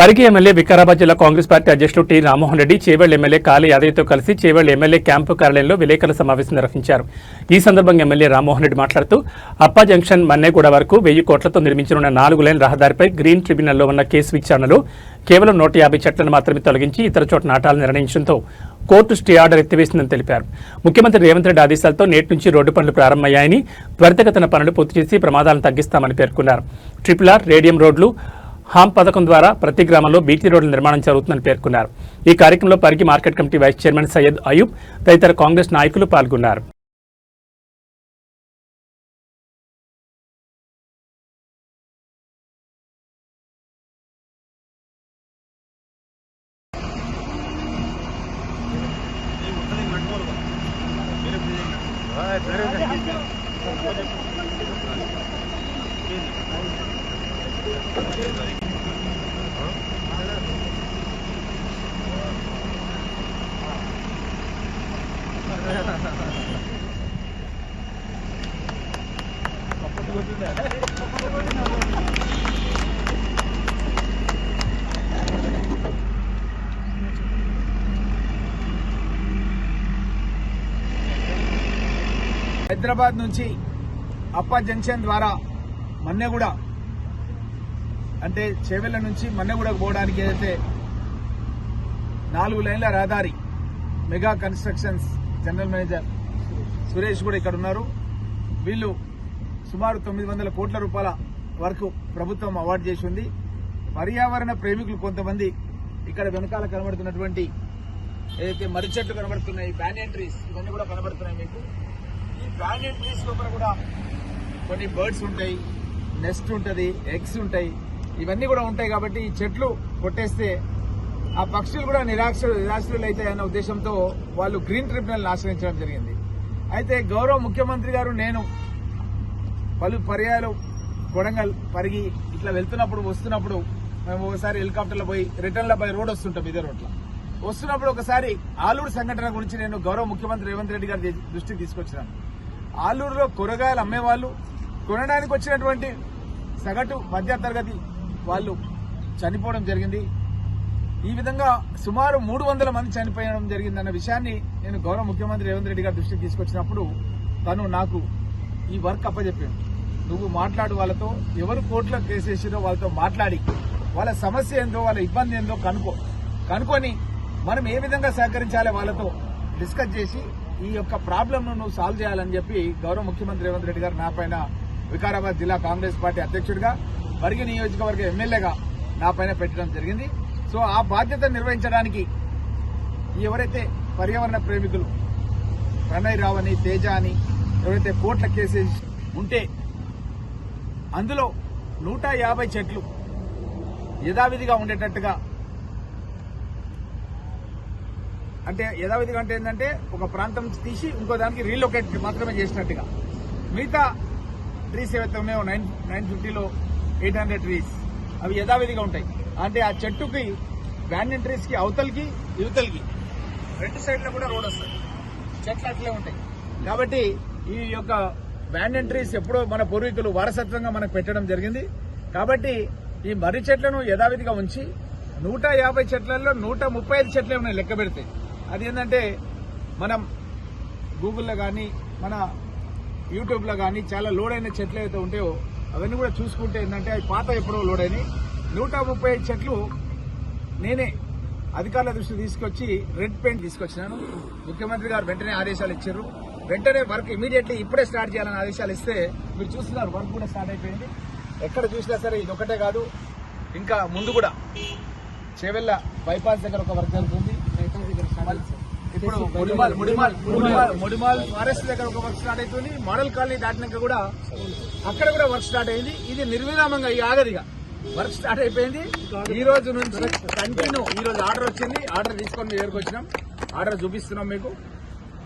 Parigi MLA Vikarabad జిల్లా Congress party అధ్యక్షుడు T Rammohan Reddy Chevella MLA Kali యాదవ్తో కలిసి చేవెళ్ళ ఎమ్మెల్యే క్యాంపు కార్యాలయంలో విలేకరుల సమావేశం నిర్వహించారు. ఈ సందర్భంగా ఎమ్మెల్యే రామ్మోహన్ రెడ్డి మాట్లాడుతూ అప్పా జంక్షన్ మన్నేగూడ వరకు వెయ్యి కోట్లతో నిర్మించనున్న నాలుగు లైన్ రహదారిపై గ్రీన్ ట్రిబ్యునల్లో ఉన్న కేసు విచారణలో కేవలం నూట యాభై చెట్లను మాత్రమే తొలగించి ఇతర చోట నాటాలని నిర్ణయించడంతో కోర్టు స్టే ఆర్డర్ ఎత్తివేసిందని తెలిపారు. ముఖ్యమంత్రి రేవంత్ రెడ్డి ఆదేశాలతో నేటి నుంచి రోడ్డు పనులు ప్రారంభమయ్యాయని త్వరితగతిన పనులు పూర్తి చేసి ప్రమాదాలను తగ్గిస్తామని పేర్కొన్నారు. ట్రిపుల్ ఆర్ రేడియం రోడ్లు హామ్ పథకం ద్వారా ప్రతి గ్రామంలో బీటీ రోడ్ల నిర్మాణం జరుగుతుందని పేర్కొన్నారు. ఈ కార్యక్రమంలో Parigi market committee vice chairman Syed Ayub తదితర కాంగ్రెస్ నాయకులు పాల్గొన్నారు. హైదరాబాద్ నుంచి అప్ప జంక్షన్ ద్వారా మన్నెగూడ అంటే చేవెళ్ళ నుంచి మన్నెగూడకు పోవడానికి ఏదైతే నాలుగు లైన్ల రహదారి mega constructions general manager Suresh కూడా ఇక్కడ ఉన్నారు. వీళ్ళు సుమారు తొమ్మిది వందల కోట్ల రూపాయల వరకు ప్రభుత్వం అవార్డు చేసి ఉంది. పర్యావరణ ప్రేమికులు కొంతమంది ఇక్కడ వెనకాల కనబడుతున్నటువంటి ఏదైతే మర్రి చెట్లు కనబడుతున్నాయి బ్యానియన్ ట్రీస్ ఇవన్నీ కూడా కనబడుతున్నాయి మీకు. ఈ బ్యానియన్ ట్రీస్ లోపల కూడా కొన్ని బర్డ్స్ ఉంటాయి నెస్ట్ ఉంటుంది ఎగ్స్ ఉంటాయి. ఇవన్నీ కూడా ఉంటాయి కాబట్టి ఈ చెట్లు కొట్టేస్తే ఆ పక్షులు కూడా నిరాక్ష నిరాశ్రులు అవుతాయి ఉద్దేశంతో వాళ్ళు గ్రీన్ ట్రిబ్యునల్ ఆశ్రయించడం జరిగింది. అయితే గౌరవ ముఖ్యమంత్రి గారు నేను పలు పర్యాలు కొడంగల్ పరిగి ఇట్లా వెళ్తున్నప్పుడు వస్తున్నప్పుడు మేము ఒకసారి హెలికాప్టర్లో పోయి రిటర్న్లో పోయి రోడ్ వస్తుంటాం ఇదే రోడ్లో. వస్తున్నప్పుడు ఒకసారి ఆలూరు సంఘటన గురించి నేను గౌరవ ముఖ్యమంత్రి రేవంత్ రెడ్డి గారి దృష్టికి తీసుకొచ్చినాను. ఆలూరులో కూరగాయలు అమ్మేవాళ్ళు కొనడానికి వచ్చినటువంటి సగటు మధ్య తరగతి వాళ్ళు చనిపోవడం జరిగింది. ఈ విధంగా సుమారు మూడు వందల మంది చనిపోయడం జరిగిందన్న విషయాన్ని నేను గౌరవ ముఖ్యమంత్రి రేవంత్ రెడ్డి గారి దృష్టికి తీసుకొచ్చినప్పుడు తను నాకు ఈ వర్క్ అప్పచెప్పాను నువ్వు మాట్లాడు వాళ్ళతో ఎవరు కోర్టులో కేసేసిరో వాళ్ళతో మాట్లాడి వాళ్ళ సమస్య ఏందో వాళ్ళ ఇబ్బంది ఏందో కనుక్కో కనుక్కొని మనం ఏ విధంగా సహకరించాలి వాళ్ళతో డిస్కస్ చేసి ఈ యొక్క ప్రాబ్లంను నువ్వు సాల్వ్ చేయాలని చెప్పి గౌరవ ముఖ్యమంత్రి రేవంత్ రెడ్డి గారు నా పైన వికారాబాద్ జిల్లా కాంగ్రెస్ పార్టీ అధ్యక్షుడిగా పరిగి నియోజకవర్గ ఎమ్మెల్యేగా నా పైన పెట్టడం జరిగింది. సో ఆ బాధ్యత నిర్వహించడానికి ఎవరైతే పర్యావరణ ప్రేమికులు ప్రణయ్ రావని అని తేజ అని ఎవరైతే కోట్ల కేసెస్ ఉంటే అందులో నూట యాభై చెట్లు యథావిధిగా ఉండేటట్టుగా అంటే యథావిధిగా అంటే ఏంటంటే ఒక ప్రాంతం తీసి ఇంకో దానికి రీలొకేట్ మాత్రమే చేసినట్టుగా. మిగతా ట్రీస్ ఏవైతే ఉన్నాయో నైన్ నైన్ ఫిఫ్టీలో ఎయిట్ హండ్రెడ్ ట్రీస్ అవి యథావిధిగా ఉంటాయి. అంటే ఆ చెట్టుకి బ్యానియన్ ట్రీస్కి అవతలికి యువతలకి రెండు సైడ్లో కూడా రోడ్ వస్తుంది చెట్లు అట్లే ఉంటాయి. కాబట్టి ఈ యొక్క బ్యానియన్ ట్రీస్ ఎప్పుడో మన పూర్వీకులు వారసత్వంగా మనకు పెట్టడం జరిగింది. కాబట్టి ఈ మర్రి చెట్లను యథావిధిగా ఉంచి నూట యాభై చెట్లలో నూట ముప్పై ఐదు చెట్లు ఏమైనా లెక్క పెడితే. అది ఏంటంటే మనం గూగుల్లో కానీ మన యూట్యూబ్లో కానీ చాలా లోడ్ అయిన చెట్లు అయితే ఉంటాయో అవన్నీ కూడా చూసుకుంటే ఏంటంటే అవి పాత ఎప్పుడో లోడ్ అయినాయి నూట ముప్పై ఐదు చెట్లు నేనే అధికారుల దృష్టి తీసుకొచ్చి రెడ్ పెయింట్ తీసుకొచ్చినాను. ముఖ్యమంత్రి గారు వెంటనే ఆదేశాలు ఇచ్చారు. వెంటనే వర్క్ ఇమీడియట్లీ ఇప్పుడే స్టార్ట్ చేయాలని ఆదేశాలు ఇస్తే మీరు చూస్తున్నారు వర్క్ కూడా స్టార్ట్ అయిపోయింది. ఎక్కడ చూసినా సరే ఇది ఒకటే కాదు ఇంకా ముందు కూడా చేవెళ్ళ బైపాస్ దగ్గర ఒక వర్క్ జరుగుతుంది. ఇప్పుడు ముడిమాల్ ముడిమాల్ ముడిమాల్ ముడిమాల్ ఫారెస్ట్ దగ్గర ఒక వర్క్ స్టార్ట్ అవుతుంది. మోడల్ కాలనీ దాటినాక కూడా అక్కడ కూడా వర్క్ స్టార్ట్ అయింది. ఇది నిర్విరామంగా ఈ ఆగదిగా. వర్క్ స్టార్ట్ అయిపోయింది. ఈ రోజు నుంచి కంటిన్యూ ఈ రోజు ఆర్డర్ వచ్చింది. ఆర్డర్ తీసుకొని మీ దగ్గరకు వచ్చినాం. ఆర్డర్ చూపిస్తున్నాం మీకు.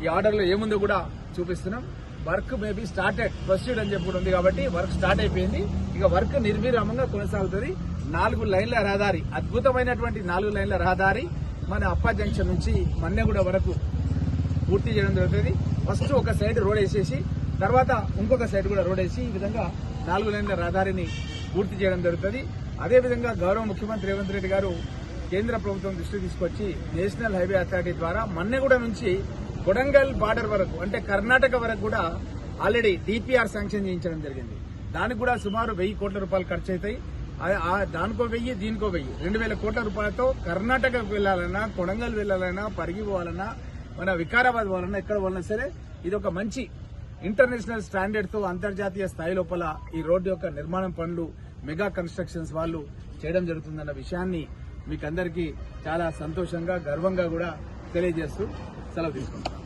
ఈ ఆర్డర్లో ఏముందో కూడా చూపిస్తున్నాం. వర్క్ మేబీ స్టార్టెడ్ ప్రొసీడ్ అని చెప్పి ఉంది కాబట్టి వర్క్ స్టార్ట్ అయిపోయింది. ఇక వర్క్ నిర్విరామంగా కొనసాగుతుంది. నాలుగు లైన్ల రహదారి అద్భుతమైనటువంటి నాలుగు లైన్ల రహదారి మన అప్పా జంక్షన్ నుంచి మన్నెగూడ వరకు పూర్తి చేయడం జరుగుతుంది. ఫస్ట్ ఒక సైడ్ రోడ్ వేసేసి తర్వాత ఇంకొక సైడ్ కూడా రోడ్ వేసి ఈ విధంగా నాలుగు లైన్ల రహదారిని పూర్తి చేయడం జరుగుతుంది. అదేవిధంగా గౌరవ ముఖ్యమంత్రి రేవంత్ రెడ్డి గారు కేంద్ర ప్రభుత్వం దృష్టి తీసుకొచ్చి నేషనల్ హైవే అథారిటీ ద్వారా మన్నెగూడ నుంచి కొడంగల్ బార్డర్ వరకు అంటే కర్ణాటక వరకు కూడా ఆల్రెడీ డిపిఆర్ శాంక్షన్ చేయించడం జరిగింది. దానికి కూడా సుమారు వెయ్యి కోట్ల రూపాయలు ఖర్చు అవుతాయి దానికో వెయ్యి దీనికో వెయ్యి. రెండు వేల కోట్ల రూపాయలతో కర్ణాటకకు వెళ్ళాలన్నా కొడంగల్ వెళ్ళాలన్నా పరిగి పోవాలన్నా మన వికారాబాద్ పోవాలన్నా ఎక్కడ పోవాలన్నా సరే ఇది ఒక మంచి ఇంటర్నేషనల్ స్టాండర్డ్తో అంతర్జాతీయ స్థాయి లోపల ఈ రోడ్డు యొక్క నిర్మాణం పనులు మెగా కన్స్ట్రక్షన్స్ వాళ్ళు చేయడం జరుగుతుందన్న విషయాన్ని మీకు అందరికీ చాలా సంతోషంగా గర్వంగా కూడా తెలియజేస్తూ సెలవు తీసుకుంటాం